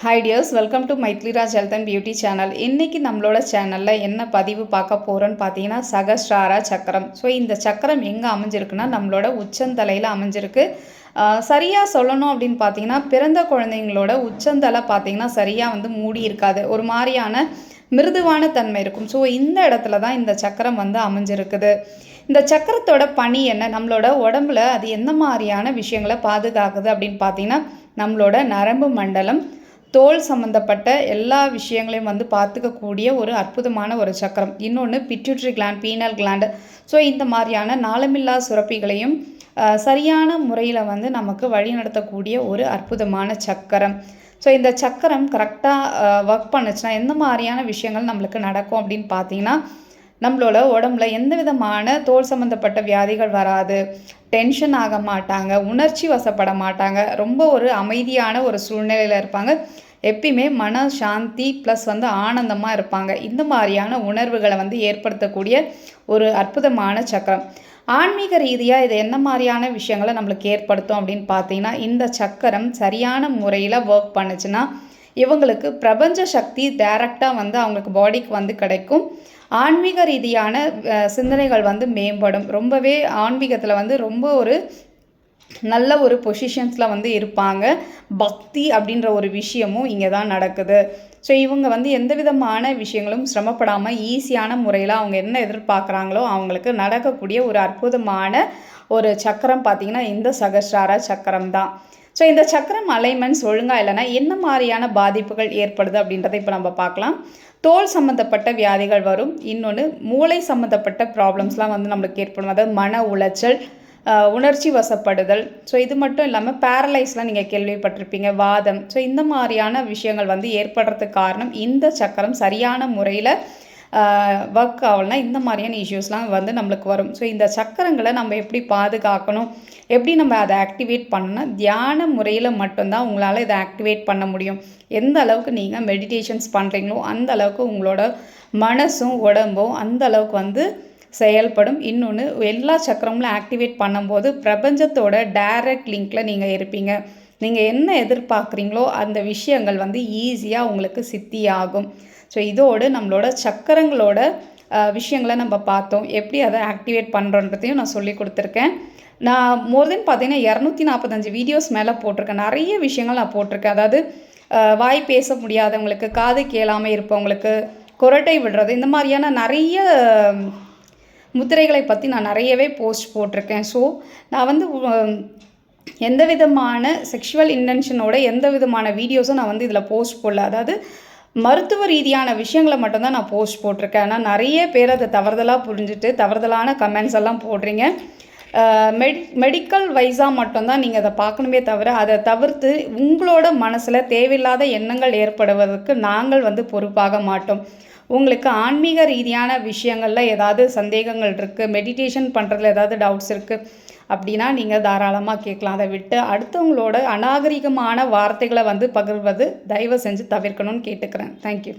Hi dears welcome to Maithliraj health and beauty channel இன்றைக்கி நம்மளோட சேனலில் என்ன பதிவு பார்க்க போகிறோன்னு பார்த்தீங்கன்னா சகஸ்ராரா சக்கரம். ஸோ இந்த சக்கரம் எங்கே அமைஞ்சிருக்குன்னா நம்மளோட உச்சந்தலையில் அமைஞ்சிருக்கு. சரியாக சொல்லணும் அப்படின்னு பார்த்தீங்கன்னா பிறந்த குழந்தைங்களோட உச்சந்தலை பார்த்தீங்கன்னா சரியாக வந்து மூடி இருக்காது. ஒரு மாதிரியான மிருதுவான தன்மை இருக்கும். ஸோ இந்த இடத்துல தான் இந்த சக்கரம் வந்து அமைஞ்சிருக்குது. இந்த சக்கரத்தோட பணி என்ன? நம்மளோட உடம்புல அது எந்த மாதிரியான விஷயங்களை பாதுகாக்குது அப்படின்னு பார்த்தீங்கன்னா நம்மளோட நரம்பு மண்டலம் தோல் சம்மந்தப்பட்ட எல்லா விஷயங்களையும் வந்து பார்த்துக்கக்கூடிய ஒரு அற்புதமான ஒரு சக்கரம். இன்னொன்று pituitary gland pineal gland so இந்த மாதிரியான நாளமில்லா சுரப்பிகளையும் சரியான முறையில் வந்து நமக்கு வழிநடத்தக்கூடிய ஒரு அற்புதமான சக்கரம். ஸோ இந்த சக்கரம் கரெக்டாக ஒர்க் பண்ணுச்சுன்னா எந்த மாதிரியான விஷயங்கள் நம்மளுக்கு நடக்கும் அப்படின்னு பார்த்தீங்கன்னா நம்மளோட உடம்புல எந்த விதமான தோல் சம்மந்தப்பட்ட வியாதிகள் வராது. டென்ஷன் ஆக மாட்டாங்க உணர்ச்சி வசப்பட மாட்டாங்க. ரொம்ப ஒரு அமைதியான ஒரு சூழ்நிலையில் இருப்பாங்க. எப்பயுமே மன சாந்தி ப்ளஸ் வந்து ஆனந்தமாக இருப்பாங்க. இந்த மாதிரியான உணர்வுகளை வந்து ஏற்படுத்தக்கூடிய ஒரு அற்புதமான சக்கரம். ஆன்மீக ரீதியாக இது என்ன மாதிரியான விஷயங்களை நம்மளுக்கு ஏற்படுத்தும் அப்படின்னு பார்த்தீங்கன்னா இந்த சக்கரம் சரியான முறையில் ஒர்க் பண்ணுச்சுன்னா இவங்களுக்கு பிரபஞ்ச சக்தி டைரக்டாக வந்து அவங்களுக்கு பாடிக்கு வந்து கிடைக்கும். ஆன்மீக ரீதியான சிந்தனைகள் வந்து மேம்படும். ரொம்பவே ஆன்மீகத்தில் வந்து ரொம்ப ஒரு நல்ல ஒரு பொசிஷன்ஸில் வந்து இருப்பாங்க. பக்தி அப்படின்ற ஒரு விஷயமும் இங்கே தான் நடக்குது. ஸோ இவங்க வந்து எந்த விதமான விஷயங்களும் சிரமப்படாமல் ஈஸியான முறையில் அவங்க என்ன எதிர்பார்க்குறாங்களோ அவங்களுக்கு நடக்கக்கூடிய ஒரு அற்புதமான ஒரு சக்கரம் பார்த்திங்கன்னா இந்த சகஸ்ரார சக்கரம் தான் ஸோ இந்த சக்கரம் அலைன்மெண்ட்ஸ் ஒழுங்காக இல்லைன்னா என்ன மாதிரியான பாதிப்புகள் ஏற்படுது அப்படின்றத இப்போ நம்ம பார்க்கலாம். தோல் சம்மந்தப்பட்ட வியாதிகள் வரும். இன்னொன்று மூளை சம்மந்தப்பட்ட ப்ராப்ளம்ஸ்லாம் வந்து நம்மளுக்கு ஏற்படும். அதாவது மன உளைச்சல் உணர்ச்சி வசப்படுதல். ஸோ இது மட்டும் இல்லாமல் பேரலைஸ்லாம் நீங்கள் கேள்விப்பட்டிருப்பீங்க. வாதம். ஸோ இந்த மாதிரியான விஷயங்கள் வந்து ஏற்படுறதுக்கு காரணம் இந்த சக்கரம் சரியான முறையில் ஒர்க் ஆகலைனா இந்த மாதிரியான இஷ்யூஸ்லாம் வந்து நம்மளுக்கு வரும். ஸோ இந்த சக்கரங்களை நம்ம எப்படி பாதுகாக்கணும்? எப்படி நம்ம அதை ஆக்டிவேட் பண்ணணும்னா தியான முறையில் மட்டும்தான் உங்களால் இதை ஆக்டிவேட் பண்ண முடியும். எந்த அளவுக்கு நீங்கள் மெடிடேஷன்ஸ் பண்ணுறீங்களோ அந்த அளவுக்கு உங்களோட மனசும் உடம்பும் அந்த அளவுக்கு வந்து செயல்படும். இன்னொன்று எல்லா சக்கரங்களும் ஆக்டிவேட் பண்ணும்போது பிரபஞ்சத்தோட டைரக்ட் லிங்க்கில் நீங்கள் இருப்பீங்க. நீங்கள் என்ன எதிர்பார்க்குறீங்களோ அந்த விஷயங்கள் வந்து ஈஸியாக உங்களுக்கு சித்தி ஆகும் ஸோ இதோடு நம்மளோட சக்கரங்களோட விஷயங்களை நம்ம பார்த்தோம். எப்படி அதை ஆக்டிவேட் பண்ணுறோன்றதையும் நான் சொல்லி கொடுத்துருக்கேன். நான் மோர் தென் பார்த்தீங்கன்னா இரநூத்தி நாற்பத்தஞ்சு வீடியோஸ் மேலே போட்டிருக்கேன். நிறைய விஷயங்கள் நான் போட்டிருக்கேன். அதாவது வாய் பேச முடியாதவங்களுக்கு காது கேளாமல் இருப்பவங்களுக்கு குரட்டை விடுறது இந்த மாதிரியான நிறைய முத்திரைகளை பற்றி நான் நிறையவே போஸ்ட் போட்டிருக்கேன். ஸோ நான் வந்து எந்த விதமான செக்ஷுவல் இன்டென்ஷனோட எந்த விதமான வீடியோஸும் நான் வந்து இதில் போஸ்ட் போடல. அதாவது மருத்துவ ரீதியான விஷயங்களை மட்டும்தான் நான் போஸ்ட் போட்டிருக்கேன். ஆனால் நிறைய பேர் அதை தவறுதலாக புரிஞ்சுட்டு தவறுதலான கமெண்ட்ஸ் எல்லாம் போடுறீங்க. மெடி மெடிக்கல் வைஸாக மட்டும்தான் நீங்கள் அதை பார்க்கணுமே தவிர அதை தவிர்த்து உங்களோட மனசில் தேவையில்லாத எண்ணங்கள் ஏற்படுவதற்கு நாங்கள் வந்து பொறுப்பாக மாட்டோம். உங்களுக்கு ஆன்மீக ரீதியான விஷயங்களில் ஏதாவது சந்தேகங்கள் இருக்குது மெடிடேஷன் பண்ணுறதுல ஏதாவது டவுட்ஸ் இருக்குது அப்படின்னா நீங்கள் தாராளமாக கேட்கலாம். அதை விட்டு அடுத்தவங்களோட அநாகரிகமான வார்த்தைகளை வந்து பகிர்வது தயவு செஞ்சு தவிர்க்கணும்னு கேட்டுக்கிறேன். தேங்க்யூ